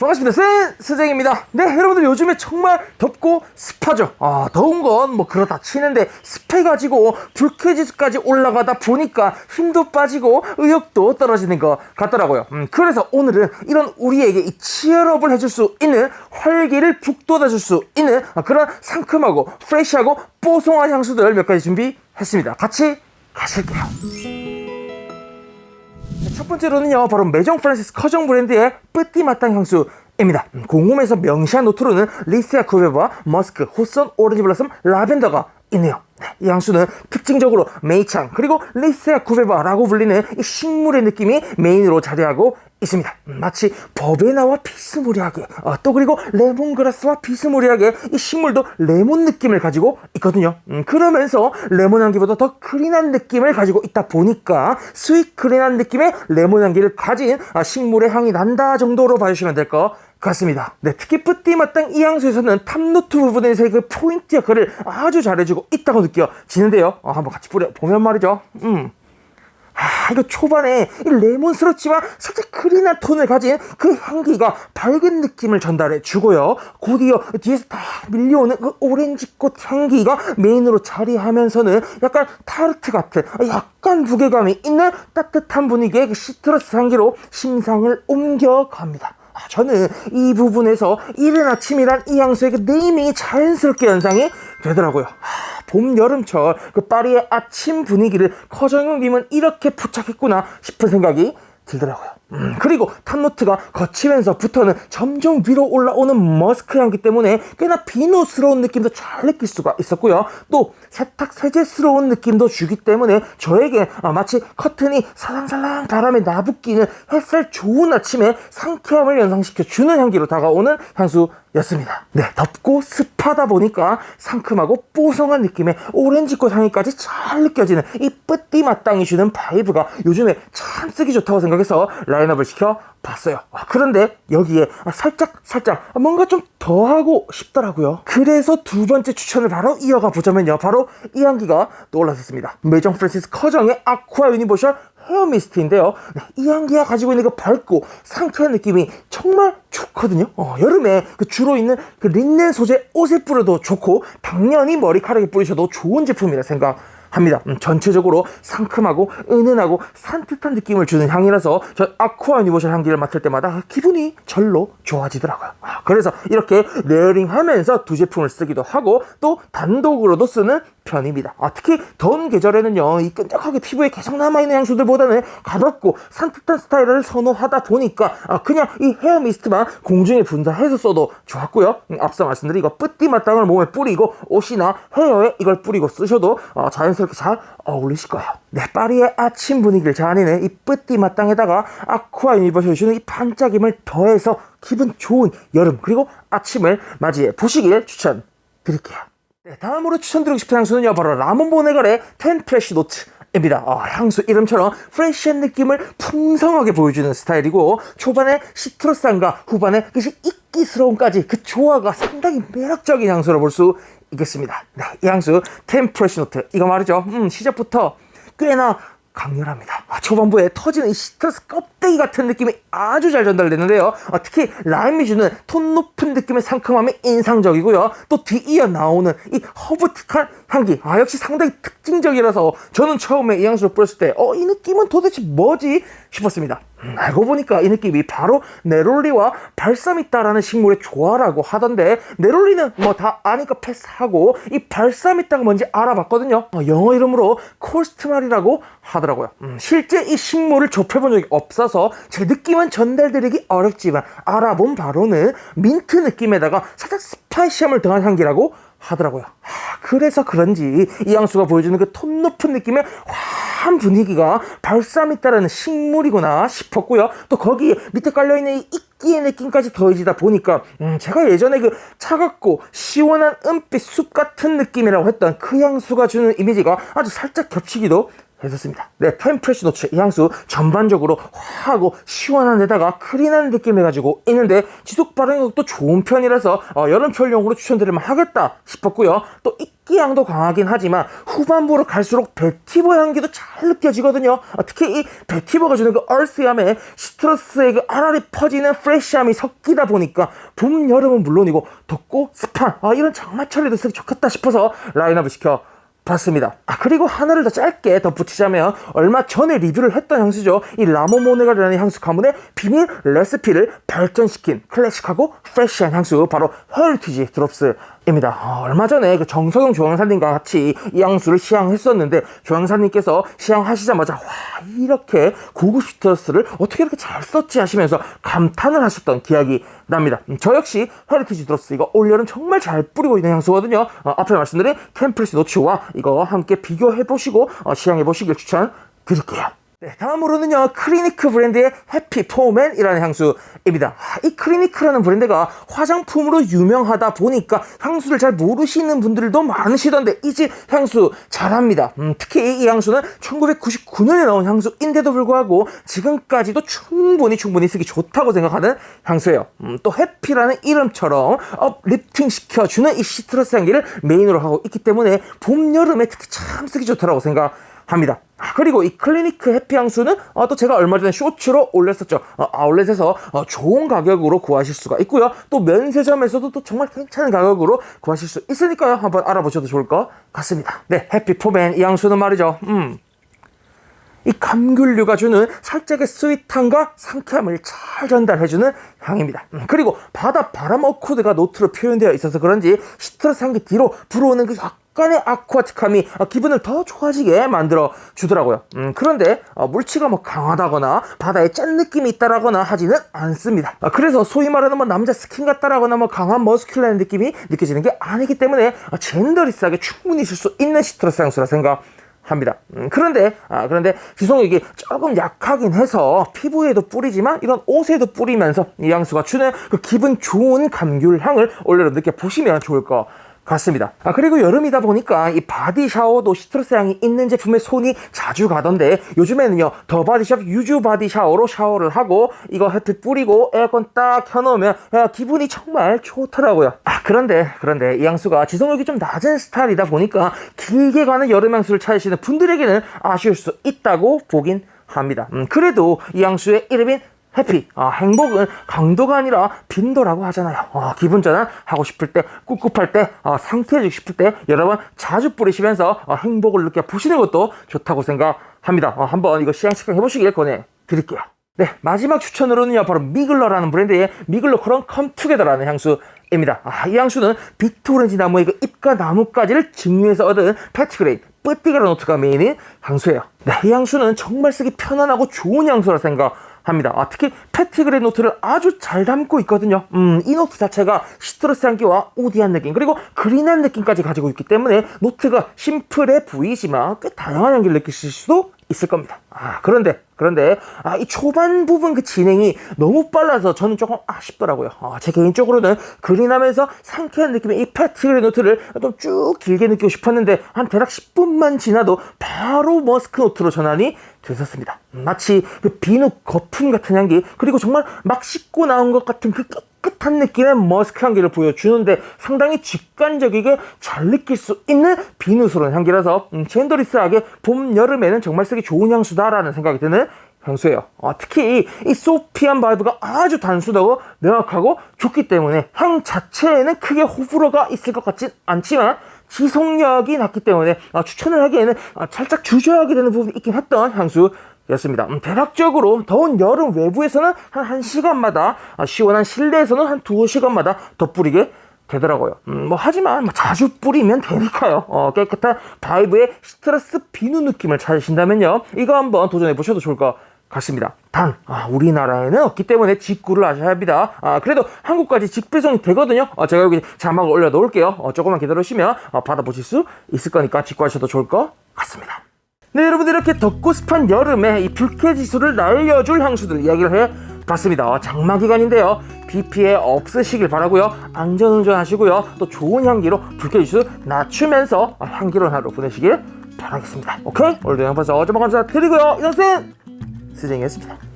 반갑습니다. 센 스쟁입니다. 네, 여러분들 요즘에 정말 덥고 습하죠. 아, 더운 건 뭐 그렇다 치는데 습해가지고 불쾌지수까지 올라가다 보니까 힘도 빠지고 의욕도 떨어지는 것 같더라고요. 음, 그래서 오늘은 이런 우리에게 이 치열업을 해줄 수 있는 활기를 북돋아줄 수 있는 아, 그런 상큼하고 프레시하고 뽀송한 향수들 몇 가지 준비했습니다. 같이 가실게요. 첫 번째로는요 바로 메정 프란시스 커정 브랜드의 뿌띠마땅 향수 입니다. 음, 공홈에서 명시한 노트로는 리스야 쿠베바 머스크 호선 오렌지 블라썸 라벤더가 있네요. 네, 이 향수는 특징적으로 메이창 그리고 리스야 쿠베바라고 불리는 이 식물의 느낌이 메인으로 자리하고 있습니다. 음, 마치 버베나와 비스무리하게 어, 또 그리고 레몬그라스와 비스무리하게 이 식물도 레몬 느낌을 가지고 있거든요. 음, 그러면서 레몬 향기보다 더 크린한 느낌을 가지고 있다 보니까 스윗 크린한 느낌의 레몬 향기를 가진 아, 식물의 향이 난다 정도로 봐주시면 될 것 같습니다. 네, 특히 뿌띠마땅 이 향수에서는 탑노트 부분에서의 그 포인트 역할을 아주 잘해주고 있다고 느껴지는데요. 어, 한번 같이 뿌려 보면 말이죠. 음. 아, 이거 초반에 이 레몬스럽지만 살짝 크린한 톤을 가진 그 향기가 밝은 느낌을 전달해 주고요. 곧이어 뒤에서 딱 밀려오는 그 오렌지꽃 향기가 메인으로 자리하면서는 약간 타르트 같은 약간 무게감이 있는 따뜻한 분위기의 그 시트러스 향기로 심상을 옮겨갑니다. 아, 저는 이 부분에서 이른 아침이란 이 향수의 그 네이밍이 자연스럽게 연상이 되더라고요. 하, 봄, 여름철 그 파리의 아침 분위기를 커정형님은 이렇게 포착했구나 싶은 생각이 들더라고요. 음, 그리고 탑노트가 거치면서부터는 점점 위로 올라오는 머스크 향기 때문에 꽤나 비누스러운 느낌도 잘 느낄 수가 있었고요. 또 세탁 세제스러운 느낌도 주기 때문에 저에게 아, 마치 커튼이 살랑살랑 바람에 나붓기는 햇살 좋은 아침에 상쾌함을 연상시켜 주는 향기로 다가오는 향수였습니다. 네, 덥고 습하다 보니까 상큼하고 뽀송한 느낌의 오렌지꽃 향기까지 잘 느껴지는 이 뿌띠 마땅히 주는 바이브가 요즘에 참 쓰기 좋다고 생각해서 라 인업을 시켜 봤어요. 아, 그런데 여기에 살짝 살짝 뭔가 좀 더 하고 싶더라고요. 그래서 두 번째 추천을 바로 이어가 보자면요. 바로 이 향기가 떠올랐었습니다. 메정 프랜시스 커정의 아쿠아 유니버셜 헤어 미스트인데요. 네, 이 향기가 가지고 있는 그 밝고 상쾌한 느낌이 정말 좋거든요. 어, 여름에 그 주로 있는 그 린넨 소재 옷에 뿌려도 좋고 당연히 머리카락에 뿌리셔도 좋은 제품이라 생각. 합니다. 음, 전체적으로 상큼하고 은은하고 산뜻한 느낌을 주는 향이라서 저 아쿠아 유니버셜 향기를 맡을 때마다 기분이 절로 좋아지더라고요. 아, 그래서 이렇게 레어링 하면서 두 제품을 쓰기도 하고 또 단독으로도 쓰는 편입니다. 아, 특히 더운 계절에는요, 이 끈적하게 피부에 계속 남아있는 향수들보다는 가볍고 산뜻한 스타일을 선호하다 보니까 아, 그냥 이 헤어 미스트만 공중에 분사해서 써도 좋았고요. 음, 앞서 말씀드린 이거 뿌띠 마땅을 몸에 뿌리고 옷이나 헤어에 이걸 뿌리고 쓰셔도 어, 자연스럽게 잘 어울리실 거예요. 네, 파리의 아침 분위기를 자아내는 이 뿌띠 마땅에다가 아쿠아 유니버셜 주는 이 반짝임을 더해서 기분 좋은 여름 그리고 아침을 맞이해 보시길 추천드릴게요. 네, 다음으로 추천드리고 싶은 향수는요, 바로 라몬 보네갈의 텐 프레쉬 노트 입니다. 아, 향수 이름처럼 프레쉬한 느낌을 풍성하게 보여주는 스타일이고, 초반에 시트러스함과 후반에 그 이끼스러움까지 그 조화가 상당히 매력적인 향수로 볼수 있겠습니다. 네, 이 향수 텐 프레쉬 노트. 이거 말이죠. 음, 시작부터 꽤나 강렬합니다. 아, 초반부에 터지는 이 시트러스 껍데기 같은 느낌이 아주 잘 전달되는데요. 아, 특히 라임이 주는 톤 높은 느낌의 상큼함이 인상적이고요. 또 뒤이어 나오는 이 허브틱한 향기. 아, 역시 상당히 특징적이라서 저는 처음에 이 향수를 뿌렸을 때, 어, 이 느낌은 도대체 뭐지? 싶었습니다. 음, 알고 보니까 이 느낌이 바로 네롤리와 발사미따라는 식물의 조화라고 하던데 네롤리는 뭐 다 아니까 패스하고 이 발사미따가 뭔지 알아봤거든요. 어, 영어 이름으로 콜스트말이라고 하더라고요. 음, 실제 이 식물을 접해본 적이 없어서 제 느낌은 전달드리기 어렵지만 알아본 바로는 민트 느낌에다가 살짝 스파이시함을 더한 향기라고 하더라고요. 하, 그래서 그런지 이 향수가 보여주는 그 톤 높은 느낌의 화한 분위기가 발사미 따르는 식물이구나 싶었고요. 또 거기에 밑에 깔려있는 이 이끼의 느낌까지 더해지다 보니까 음, 제가 예전에 그 차갑고 시원한 은빛 숲 같은 느낌이라고 했던 그 향수가 주는 이미지가 아주 살짝 겹치기도 했었습니다. 네, 템프레시 노츠 이 향수 전반적으로 화하고 시원한 데다가 크린한 느낌을 가지고 있는데 지속 발효력도 좋은 편이라서 어, 여름철용으로 추천드리면 하겠다 싶었고요. 또 이끼 향도 강하긴 하지만 후반부로 갈수록 베티버 향기도 잘 느껴지거든요. 아, 특히 이 베티버가 주는 그 얼스함에 시트러스의 그 알알이 퍼지는 프레쉬함이 섞이다 보니까 봄, 여름은 물론이고 덥고 습한 아, 이런 장마철에도 쓰기 좋겠다 싶어서 라인업을 시켜 봤습니다. 아, 그리고 하나를 더 짧게 덧붙이자면 얼마 전에 리뷰를 했던 향수죠. 이 라모모네가라는 향수 가문의 비밀 레시피를 발전시킨 클래식하고 프레시한 향수 바로 헤리티지 드롭스 입니다. 아, 얼마 전에 그 정석영 조향사님과 같이 이 향수를 시향했었는데 조향사님께서 시향하시자마자 와 이렇게 고급 시트러스를 어떻게 이렇게 잘 썼지 하시면서 감탄을 하셨던 기억이 납니다. 음, 저 역시 헤리티지 드롭스 이거 올여름 정말 잘 뿌리고 있는 향수거든요. 어, 앞에 말씀드린 템플스 노츠와 이거 함께 비교해 보시고 어, 시향해 보시길 추천드릴게요. 네, 다음으로는요, 크리니크 브랜드의 해피 포맨이라는 향수입니다. 아, 이 크리니크라는 브랜드가 화장품으로 유명하다 보니까 향수를 잘 모르시는 분들도 많으시던데, 이 집 향수 잘합니다. 음, 특히 이 향수는 1999년에 나온 향수인데도 불구하고 지금까지도 충분히 충분히 쓰기 좋다고 생각하는 향수예요. 음, 또 해피라는 이름처럼 업리프팅 시켜주는 이 시트러스 향기를 메인으로 하고 있기 때문에 봄, 여름에 특히 참 쓰기 좋다고 생각합니다. 아, 그리고 이 클리니크 해피 향수는 어, 또 제가 얼마 전에 쇼츠로 올렸었죠. 어, 아울렛에서 어, 좋은 가격으로 구하실 수가 있고요. 또 면세점에서도 또 정말 괜찮은 가격으로 구하실 수 있으니까요. 한번 알아보셔도 좋을 것 같습니다. 네, 해피 포맨 이 향수는 말이죠. 음. 이 감귤류가 주는 살짝의 스윗함과 상쾌함을 잘 전달해주는 향입니다. 음, 그리고 바다 바람 어코드가 노트로 표현되어 있어서 그런지 시트러스 향기 뒤로 불어오는 그 약간의 아쿠아틱함이 어, 기분을 더 좋아지게 만들어 주더라고요. 음, 그런데 어, 물치가 뭐 강하다거나 바다에 짠 느낌이 있다라거나 하지는 않습니다. 아, 그래서 소위 말하는 뭐 남자 스킨 같다라거나 뭐 강한 머스큘러한 느낌이 느껴지는 게 아니기 때문에 어, 젠더리스하게 충분히 쓸 수 있는 시트러스 향수라 생각. 합니다. 음, 그런데 아, 그런데 지성력이 조금 약하긴 해서 피부에도 뿌리지만 이런 옷에도 뿌리면서 이 향수가 주는 그 기분 좋은 감귤 향을 올여름 느껴 보시면 좋을 것 같습니다. 아, 그리고 여름이다 보니까 이 바디 샤워도 시트러스 향이 있는 제품에 손이 자주 가던데 요즘에는요 더 바디샵 유주 바디 샤워로 샤워를 하고 이거 햇빛 뿌리고 에어컨 딱 켜놓으면 야, 기분이 정말 좋더라고요. 아 그런데 그런데 이 향수가 지속력이 좀 낮은 스타일이다 보니까 길게 가는 여름 향수를 찾으시는 분들에게는 아쉬울 수 있다고 보긴 합니다. 음, 그래도 이 향수의 이름인 해피, 아, 행복은 강도가 아니라 빈도라고 하잖아요. 아, 기분 전환 하고 싶을 때, 꿉꿉할 때, 아, 상쾌해지고 싶을 때, 여러분 자주 뿌리시면서 아, 행복을 느껴 보시는 것도 좋다고 생각합니다. 아, 한번 이거 시향시켜 해보시길 권해드릴게요. 네, 마지막 추천으로는요, 바로 미글러라는 브랜드의 미글러 코런 컴투게더라는 향수입니다. 아, 이 향수는 비트오렌지 나무의 그 잎과 나뭇가지를 증류해서 얻은 패티그레인, 뿌띠가라 노트가 메인인 향수예요. 네, 이 향수는 정말 쓰기 편안하고 좋은 향수라 생각 합니다. 아, 특히 패티그레 노트를 아주 잘 담고 있거든요. 음, 이 노트 자체가 시트러스 향기와 우디한 느낌 그리고 그린한 느낌까지 가지고 있기 때문에 노트가 심플해 보이지만 꽤 다양한 향기를 느끼실 수도 있을 겁니다. 아, 그런데, 그런데, 아, 이 초반 부분 그 진행이 너무 빨라서 저는 조금 아쉽더라고요. 아, 제 개인적으로는 그린하면서 상쾌한 느낌의 이 패티그레 노트를 좀 쭉 길게 느끼고 싶었는데, 한 대략 10분만 지나도 바로 머스크 노트로 전환이 됐었습니다. 마치 그 비누 거품 같은 향기, 그리고 정말 막 씻고 나온 것 같은 그 깨끗한 느낌의 머스크 향기를 보여주는데 상당히 직관적이게 잘 느낄 수 있는 비누스러운 향기라서 음, 젠더리스하게 봄, 여름에는 정말 쓰기 좋은 향수다라는 생각이 드는 향수예요. 어, 특히 이 소피한 바이브가 아주 단순하고 명확하고 좋기 때문에 향 자체에는 크게 호불호가 있을 것 같진 않지만 지속력이 낮기 때문에 어, 추천을 하기에는 어, 살짝 주저하게 되는 부분이 있긴 했던 향수 였습니다. 음, 대략적으로 더운 여름 외부에서는 한 1시간마다, 아, 시원한 실내에서는 한 2시간마다 더 뿌리게 되더라고요. 음, 뭐, 하지만 뭐 자주 뿌리면 되니까요. 어, 깨끗한 바이브의 스트레스 비누 느낌을 찾으신다면요. 이거 한번 도전해 보셔도 좋을 것 같습니다. 단, 아, 우리나라에는 없기 때문에 직구를 하셔야 합니다. 아, 그래도 한국까지 직배송이 되거든요. 어, 제가 여기 자막을 올려 놓을게요. 어, 조금만 기다려주시면 어, 받아보실 수 있을 거니까 직구하셔도 좋을 것 같습니다. 네, 여러분들 이렇게 덥고 습한 여름에 이 불쾌 지수를 날려줄 향수들 이야기를 해 봤습니다. 장마 기간인데요. 비 피해 없으시길 바라고요. 안전운전 하시고요. 또 좋은 향기로 불쾌 지수 낮추면서 향기로운 하루 보내시길 바라겠습니다. 오케이? 오늘도 영상 봐서 어쩌면 감사드리고요. 이동생 스쟁이었습니다.